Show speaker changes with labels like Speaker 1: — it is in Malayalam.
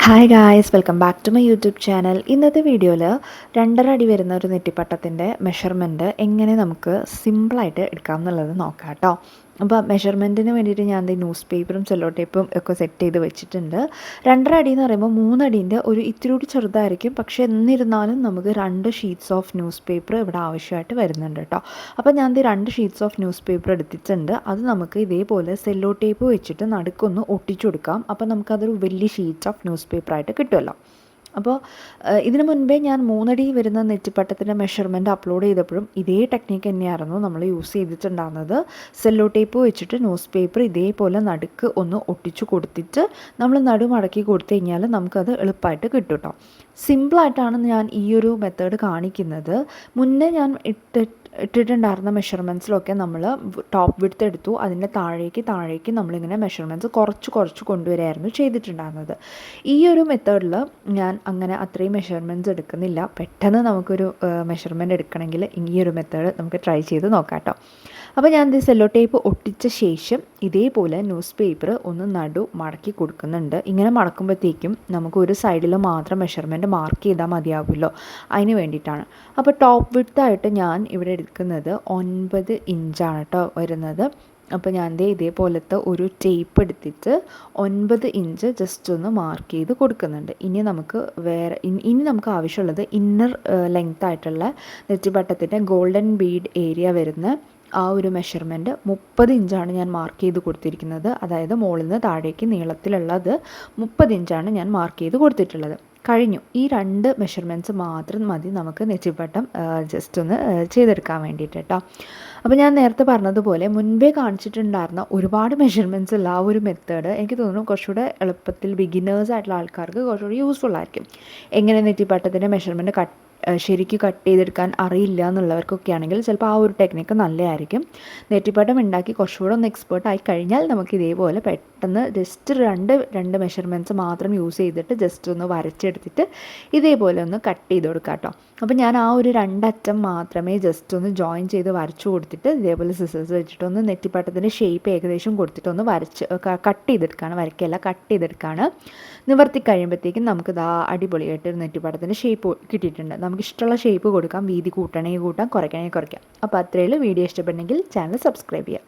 Speaker 1: Hi guys welcome back to my YouTube channel ഇന്നത്തെ വീഡിയോയിൽ രണ്ടര അടി വരുന്ന ഒരു നെറ്റിപ്പട്ടത്തിന്റെ മെഷർമെന്റ് എങ്ങനെ നമുക്ക് സിമ്പിളായിട്ട് എടുക്കാം എന്നുള്ളത് നോക്കാം കേട്ടോ. അപ്പോൾ മെഷർമെന്റിന് വേണ്ടിയിട്ട് ഞാൻ ഈ ന്യൂസ് പേപ്പറും സെല്ലോ ടേപ്പും ഒക്കെ സെറ്റ് ചെയ്ത് വെച്ചിട്ടുണ്ട്. രണ്ടര അടി എന്ന് പറയുമ്പോൾ മൂന്നടീന്റെ ഒരു ഇത്തിരി ചെറുതായിരിക്കും. പക്ഷേ എന്നിരുന്നാലും നമുക്ക് രണ്ട് ഷീറ്റ്സ് ഓഫ് ന്യൂസ് പേപ്പർ ഇവിടെ ആവശ്യമായിട്ട് വരുന്നുണ്ട് കേട്ടോ. അപ്പോൾ ഞാൻ ഈ രണ്ട് ഷീറ്റ്സ് ഓഫ് ന്യൂസ് പേപ്പർ എടുത്തിട്ടുണ്ട്. അത് നമുക്ക് ഇതേപോലെ സെല്ലോ ടേപ്പ് വെച്ചിട്ട് നടുക്കൊന്ന് ഒട്ടിച്ചു കൊടുക്കാം അപ്പോൾ നമുക്കതൊരു വലിയ ഷീറ്റ്സ് ഓഫ് ന്യൂസ് പേപ്പറായിട്ട് കിട്ടുമല്ലോ അപ്പോൾ ഇതിനു മുൻപേ ഞാൻ മൂന്നടി വരുന്ന നെറ്റിപ്പട്ടത്തിന്റെ മെഷർമെന്റ് അപ്ലോഡ് ചെയ്തപ്പോഴും ഇതേ ടെക്നിക്ക് തന്നെയായിരുന്നു നമ്മൾ യൂസ് ചെയ്തിട്ടുണ്ടാകുന്നത് സെല്ലോ ടേപ്പ് വെച്ചിട്ട് ന്യൂസ് പേപ്പർ ഇതേപോലെ നടുക്ക് ഒന്ന് ഒട്ടിച്ചു കൊടുത്തിട്ട് നമ്മൾ നടു മടക്കി കൊടുത്തു കഴിഞ്ഞാൽ നമുക്കത് എളുപ്പമായിട്ട് കിട്ടും കേട്ടോ സിമ്പിളായിട്ടാണ് ഞാൻ ഈ ഒരു മെത്തേഡ് കാണിക്കുന്നത്. മുന്നേ ഞാൻ ഇട്ട് ഇട്ടിട്ടുണ്ടായിരുന്ന മെഷർമെന്റ്സിലൊക്കെ നമ്മൾ ടോപ്പ് വിടുത്ത് എടുത്തു. അതിന്റെ താഴേക്ക് താഴേക്ക് നമ്മളിങ്ങനെ മെഷർമെന്റ്സ് കുറച്ച് കുറച്ച് കൊണ്ടുവരായിരുന്നു ചെയ്തിട്ടുണ്ടായിരുന്നത്. ഈ ഒരു മെത്തേഡിൽ ഞാൻ അങ്ങനെ അത്രയും മെഷർമെന്റ്സ് എടുക്കുന്നില്ല. പെട്ടെന്ന് നമുക്കൊരു മെഷർമെന്റ് എടുക്കണമെങ്കിൽ ഈ ഒരു മെത്തേഡ് നമുക്ക് ട്രൈ ചെയ്ത് നോക്കാം കേട്ടോ അപ്പോൾ ഞാൻ ഇത് സെല്ലോ ടേപ്പ് ഒട്ടിച്ച ശേഷം ഇതേപോലെ ന്യൂസ് പേപ്പർ ഒന്ന് നടു മടക്കി കൊടുക്കുന്നുണ്ട്. ഇങ്ങനെ മടക്കുമ്പോഴത്തേക്കും നമുക്ക് ഒരു സൈഡിൽ മാത്രം മെഷർമെന്റ് മാർക്ക് ചെയ്താൽ മതിയാവുമല്ലോ. അതിന് വേണ്ടിയിട്ടാണ്. അപ്പോൾ ടോപ്പ് വിട്ടായിട്ട് ഞാൻ ഇവിടെ എടുക്കുന്നത് ഒൻപത് ഇഞ്ചാണ് കേട്ടോ വരുന്നത്. അപ്പോൾ ഞാൻ ദേ ഇതേപോലത്തെ ഒരു ടേപ്പ് എടുത്തിട്ട് ഒൻപത് ഇഞ്ച് ജസ്റ്റ് ഒന്ന് മാർക്ക് ചെയ്ത് കൊടുക്കുന്നുണ്ട്. ഇനി നമുക്ക് വേറെ ഇനി നമുക്ക് ആവശ്യമുള്ളത് ഇന്നർ ലെങ്ത് ആയിട്ടുള്ള നെറ്റിപ്പട്ടത്തിന്റെ ഗോൾഡൻ ബീഡ് ഏരിയ വരുന്ന ആ ഒരു മെഷർമെന്റ് മുപ്പത് ഇഞ്ചാണ് ഞാൻ മാർക്ക് ചെയ്ത് കൊടുത്തിരിക്കുന്നത്. അതായത് മുകളിൽ നിന്ന് താഴേക്ക് നീളത്തിലുള്ളത് മുപ്പത് ഇഞ്ചാണ് ഞാൻ മാർക്ക് ചെയ്ത് കൊടുത്തിട്ടുള്ളത്. കഴിഞ്ഞു. ഈ രണ്ട് മെഷർമെന്റ്സ് മാത്രം മതി നമുക്ക് നെച്ചിപ്പട്ടം ജസ്റ്റ് ഒന്ന് ചെയ്തെടുക്കാൻ വേണ്ടിയിട്ട് കേട്ടോ അപ്പോൾ ഞാൻ നേരത്തെ പറഞ്ഞതുപോലെ മുൻപേ കാണിച്ചിട്ടുണ്ടായിരുന്ന ഒരുപാട് മെഷർമെന്റ്സ് ഉള്ള ആ ഒരു മെത്തേഡ് എനിക്ക് തോന്നുന്നു കുറച്ചുകൂടെ എളുപ്പത്തിൽ ബിഗിനേഴ്സ് ആയിട്ടുള്ള ആൾക്കാർക്ക് കുറച്ചുകൂടി യൂസ്ഫുൾ ആയിരിക്കും. എങ്ങനെ നെറ്റിപ്പട്ടത്തിന്റെ മെഷർമെന്റ് കട്ട് ശരിക്കും കട്ട് ചെയ്തെടുക്കാൻ അറിയില്ല എന്നുള്ളവർക്കൊക്കെ ആണെങ്കിൽ ചിലപ്പോൾ ആ ഒരു ടെക്നിക്ക് നല്ലതായിരിക്കും. നെറ്റിപ്പട്ടം ഉണ്ടാക്കി കുറച്ചുകൂടെ ഒന്ന് എക്സ്പേർട്ട് ആയി കഴിഞ്ഞാൽ നമുക്ക് ഇതേപോലെ പെട്ടെന്ന് ജസ്റ്റ് രണ്ട് രണ്ട് മെഷർമെന്റ്സ് മാത്രം യൂസ് ചെയ്തിട്ട് ജസ്റ്റ് ഒന്ന് വരച്ചെടുത്തിട്ട് ഇതേപോലെ ഒന്ന് കട്ട് ചെയ്ത് കൊടുക്കാം കേട്ടോ. അപ്പോൾ ഞാൻ ആ ഒരു രണ്ടറ്റം മാത്രമേ ജസ്റ്റ് ഒന്ന് ജോയിൻ ചെയ്ത് വരച്ചു കൊടുത്തിട്ട് ഇതേപോലെ സിസേഴ്സ് വെച്ചിട്ട് ഒന്ന് നെറ്റിപ്പട്ടത്തിന്റെ ഷേപ്പ് ഏകദേശം കൊടുത്തിട്ട് ഒന്ന് വരച്ച് കട്ട് ചെയ്തെടുക്കുകയാണ് വരയ്ക്കല്ല കട്ട് ചെയ്തെടുക്കുകയാണ് നിവർത്തി കഴിയുമ്പോഴത്തേക്കും നമുക്ക് ഇതാ അടിപൊളിയായിട്ട് നെറ്റിപ്പട്ടത്തിന്റെ ഷേപ്പ് കിട്ടിയിട്ടുണ്ട്. നമുക്ക് ഇഷ്ടമുള്ള ഷേപ്പ് കൊടുക്കാം. വീതി കൂട്ടണമെങ്കിൽ കൂട്ടാം കുറയ്ക്കണമെങ്കിൽ കുറയ്ക്കാം. അപ്പോൾ അത്രയുള്ളൂ വീഡിയോ ഇഷ്ടപ്പെട്ടെങ്കിൽ ചാനൽ സബ്സ്ക്രൈബ് ചെയ്യാം